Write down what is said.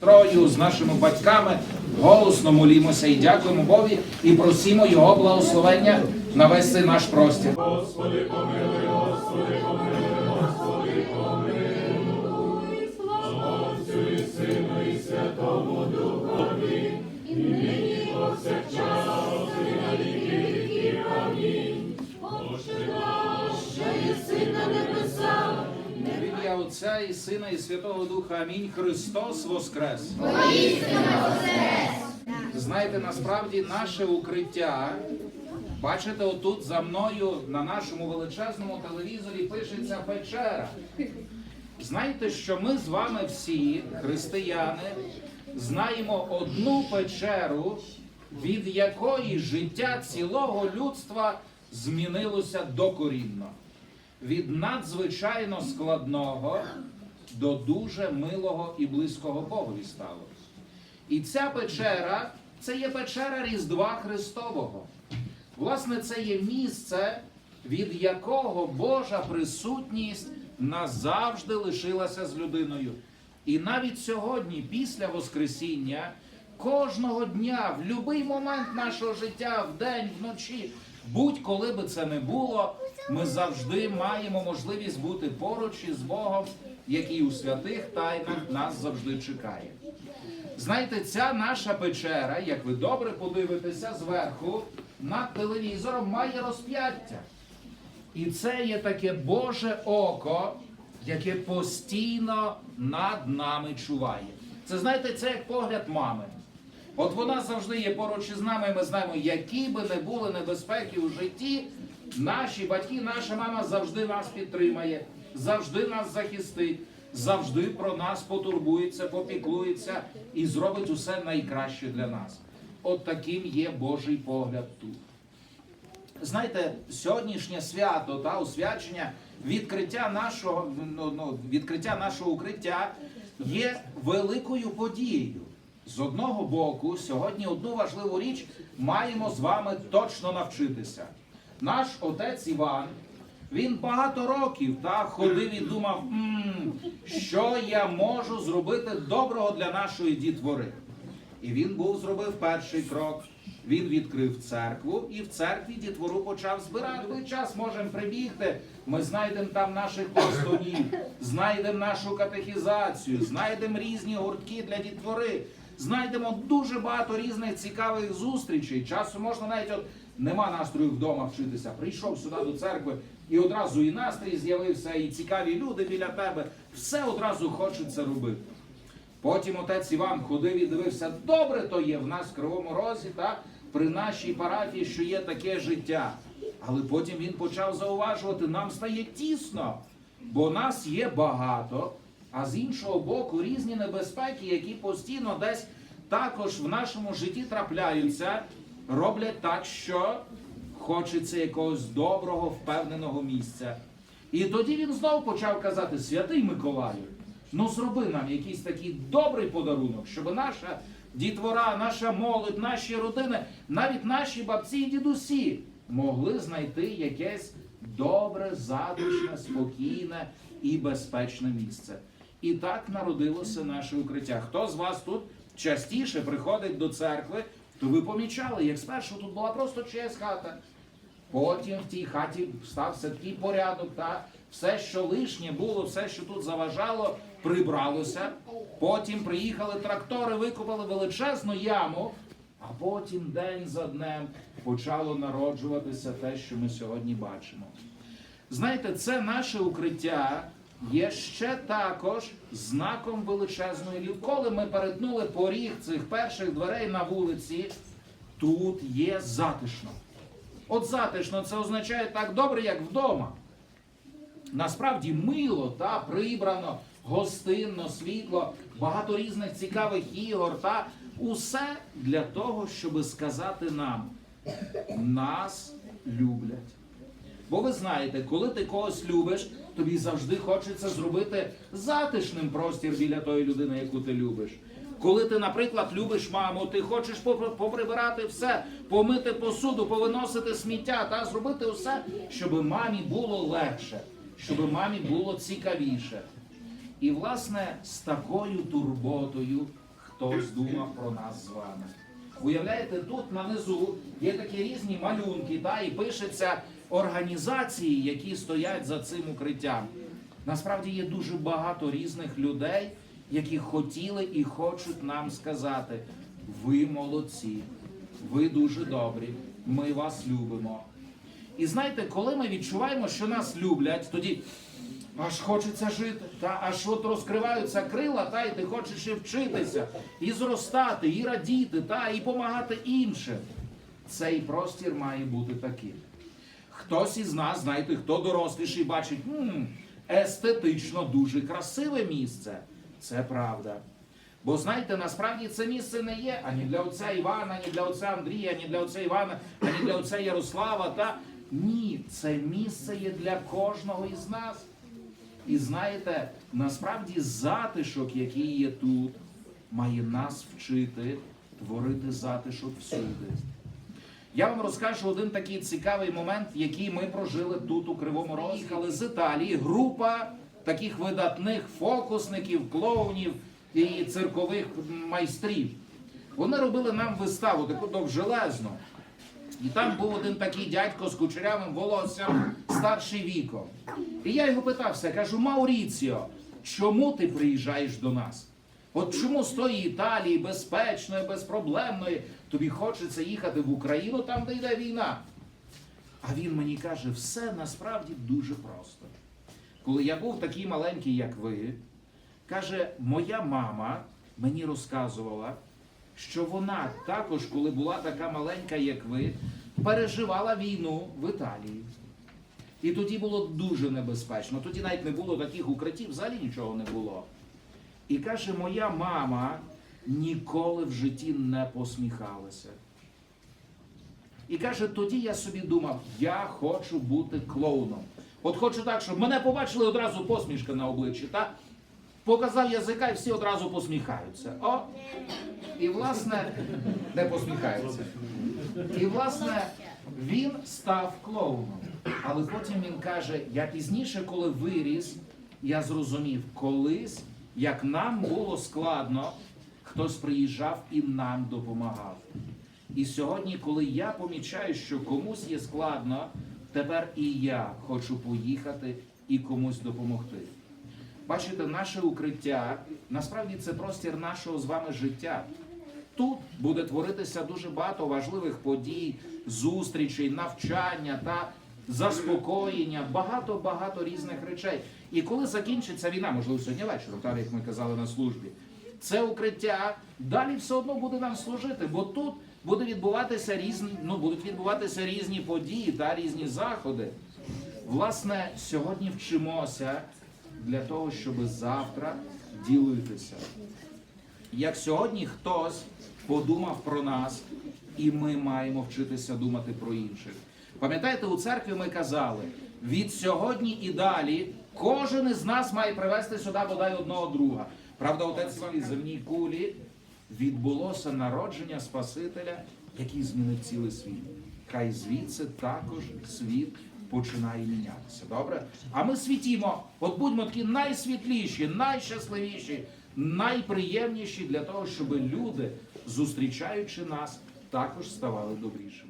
Трою з нашими батьками голосно молімося і дякуємо Бові і просимо Його благословення на весь наш простір. В Отця і Сина і Святого Духа. Амінь. Христос Воскрес! Знаєте, насправді наше укриття. Бачите, отут за мною на нашому величезному телевізорі пишеться печера. Знаєте, що ми з вами всі, християни, знаємо одну печеру, від якої життя цілого людства змінилося докорінно. Від надзвичайно складного до дуже милого і близького Богові стало. І ця печера це є печера Різдва Христового. Власне, це є місце, від якого Божа присутність назавжди лишилася з людиною. І навіть сьогодні, після Воскресіння, кожного дня, в будь-який момент нашого життя, вдень, вночі, будь-коли би це не було, ми завжди маємо можливість бути поруч із Богом, який у святих тайнах нас завжди чекає. Знаєте, ця наша печера, як ви добре подивитеся зверху, над телевізором має розп'яття. І це є таке Боже око, яке постійно над нами чуває. Це знаєте, це як погляд мами. От вона завжди є поруч із нами, і ми знаємо, які би не були небезпеки у житті, наші батьки, наша мама завжди нас підтримає, завжди нас захистить, завжди про нас потурбується, попіклується і зробить усе найкраще для нас. От таким є Божий погляд тут. Знаєте, сьогоднішнє свято та освячення відкриття нашого ну, ну, відкриття нашого укриття є великою подією. З одного боку, сьогодні одну важливу річ маємо з вами точно навчитися. Наш отець Іван, він багато років та ходив і думав, «М, що я можу зробити доброго для нашої дітвори. І він був зробив перший крок. Він відкрив церкву і в церкві дітвору почав збирати. Той час можемо прибігти. Ми знайдемо там наших пластунів, знайдемо нашу катехізацію, знайдемо різні гуртки для дітвори. Знайдемо дуже багато різних цікавих зустрічей. Часу можна навіть от нема настрою вдома вчитися. Прийшов сюди до церкви, і одразу і настрій з'явився, і цікаві люди біля тебе. Все одразу хочеться робити. Потім отець Іван ходив і дивився, добре то є в нас в Кривому Розі, та при нашій парафії, що є таке життя. Але потім він почав зауважувати, нам стає тісно, бо нас є багато, а з іншого боку, різні небезпеки, які постійно десь також в нашому житті трапляються, роблять так, що хочеться якогось доброго, впевненого місця. І тоді він знову почав казати: Святий Миколаю, ну зроби нам якийсь такий добрий подарунок, щоб наша дітвора, наша молодь, наші родини, навіть наші бабці і дідусі могли знайти якесь добре, затишне, спокійне і безпечне місце. І так народилося наше укриття. Хто з вас тут частіше приходить до церкви, то ви помічали, як спершу тут була просто чиясь хата. Потім в тій хаті стався такий порядок, та все, що лишнє було, все, що тут заважало, прибралося. Потім приїхали трактори, викопали величезну яму, а потім день за днем почало народжуватися те, що ми сьогодні бачимо. Знаєте, це наше укриття є ще також знаком величезної любові. Коли ми перетнули поріг цих перших дверей на вулиці, тут є затишно. От затишно це означає так добре, як вдома. Насправді мило та прибрано, гостинно, світло, багато різних цікавих ігор та усе для того, щоб сказати нам, нас люблять. Бо ви знаєте, коли ти когось любиш, тобі завжди хочеться зробити затишним простір біля тої людини, яку ти любиш. Коли ти, наприклад, любиш маму, ти хочеш попри- поприбирати все, помити посуду, повиносити сміття та зробити все, щоб мамі було легше, щоб мамі було цікавіше. І, власне, з такою турботою хтось думав про нас з вами. Уявляєте, тут на низу є такі різні малюнки, та, і пишеться організації, які стоять за цим укриттям. Насправді є дуже багато різних людей, які хотіли і хочуть нам сказати: ви молодці, ви дуже добрі, ми вас любимо. І знаєте, коли ми відчуваємо, що нас люблять, тоді аж хочеться жити, та аж от розкриваються крила, та і ти хочеш і вчитися, і зростати, і радіти, та і допомагати іншим. Цей простір має бути таким. Хтось із нас, знаєте, хто доросліший, бачить, «М, естетично дуже красиве місце. Це правда. Бо знаєте, насправді це місце не є ані для отця Івана, ані для отця Андрія, ані для отця Івана, ані для отця Ярослава. Та ні, це місце є для кожного із нас. І знаєте, насправді затишок, який є тут, має нас вчити творити затишок всюди. Я вам розкажу один такий цікавий момент, який ми прожили тут у Кривому Розі. Їхали з Італії група таких видатних фокусників, клоунів і циркових майстрів. Вони робили нам виставу, таку довжелезну. І там був один такий дядько з кучерявим волоссям, старший віком. І я його питався, кажу, Мауріціо, чому ти приїжджаєш до нас? От чому з тої Італії, безпечної, безпроблемної, тобі хочеться їхати в Україну, там, де йде війна? А він мені каже, все насправді дуже просто. Коли я був такий маленький, як ви, каже, моя мама мені розказувала, що вона також, коли була така маленька, як ви, переживала війну в Італії. І тоді було дуже небезпечно. Тоді навіть не було таких укриттів, взагалі нічого не було. І каже, моя мама ніколи в житті не посміхалася. І каже, тоді я собі думав, я хочу бути клоуном. От хочу так, щоб мене побачили одразу посмішка на обличчі, та показав язика і всі одразу посміхаються. О! І власне не посміхаються. І власне він став клоуном. Але потім він каже: я пізніше, коли виріс, я зрозумів, колись, як нам було складно, хтось приїжджав і нам допомагав. І сьогодні, коли я помічаю, що комусь є складно, тепер і я хочу поїхати і комусь допомогти. Бачите, наше укриття насправді це простір нашого з вами життя. Тут буде творитися дуже багато важливих подій, зустрічей, навчання та заспокоєння, багато-багато різних речей. І коли закінчиться війна, можливо, сьогодні вечором, так як ми казали на службі, це укриття далі все одно буде нам служити, бо тут буде відбуватися різні, ну, будуть відбуватися різні події та різні заходи. Власне, сьогодні вчимося для того, щоб завтра ділитися. Як сьогодні хтось подумав про нас, і ми маємо вчитися думати про інших. Пам'ятаєте, у церкві ми казали, від сьогодні і далі кожен із нас має привезти сюди бодай одного друга. Правда, отець своїй земній кулі відбулося народження Спасителя, який змінив цілий світ. Хай звідси також світ починає мінятися. Добре? А ми світімо, от будьмо такі найсвітліші, найщасливіші, найприємніші для того, щоб люди, зустрічаючи нас, також ставали добрішими.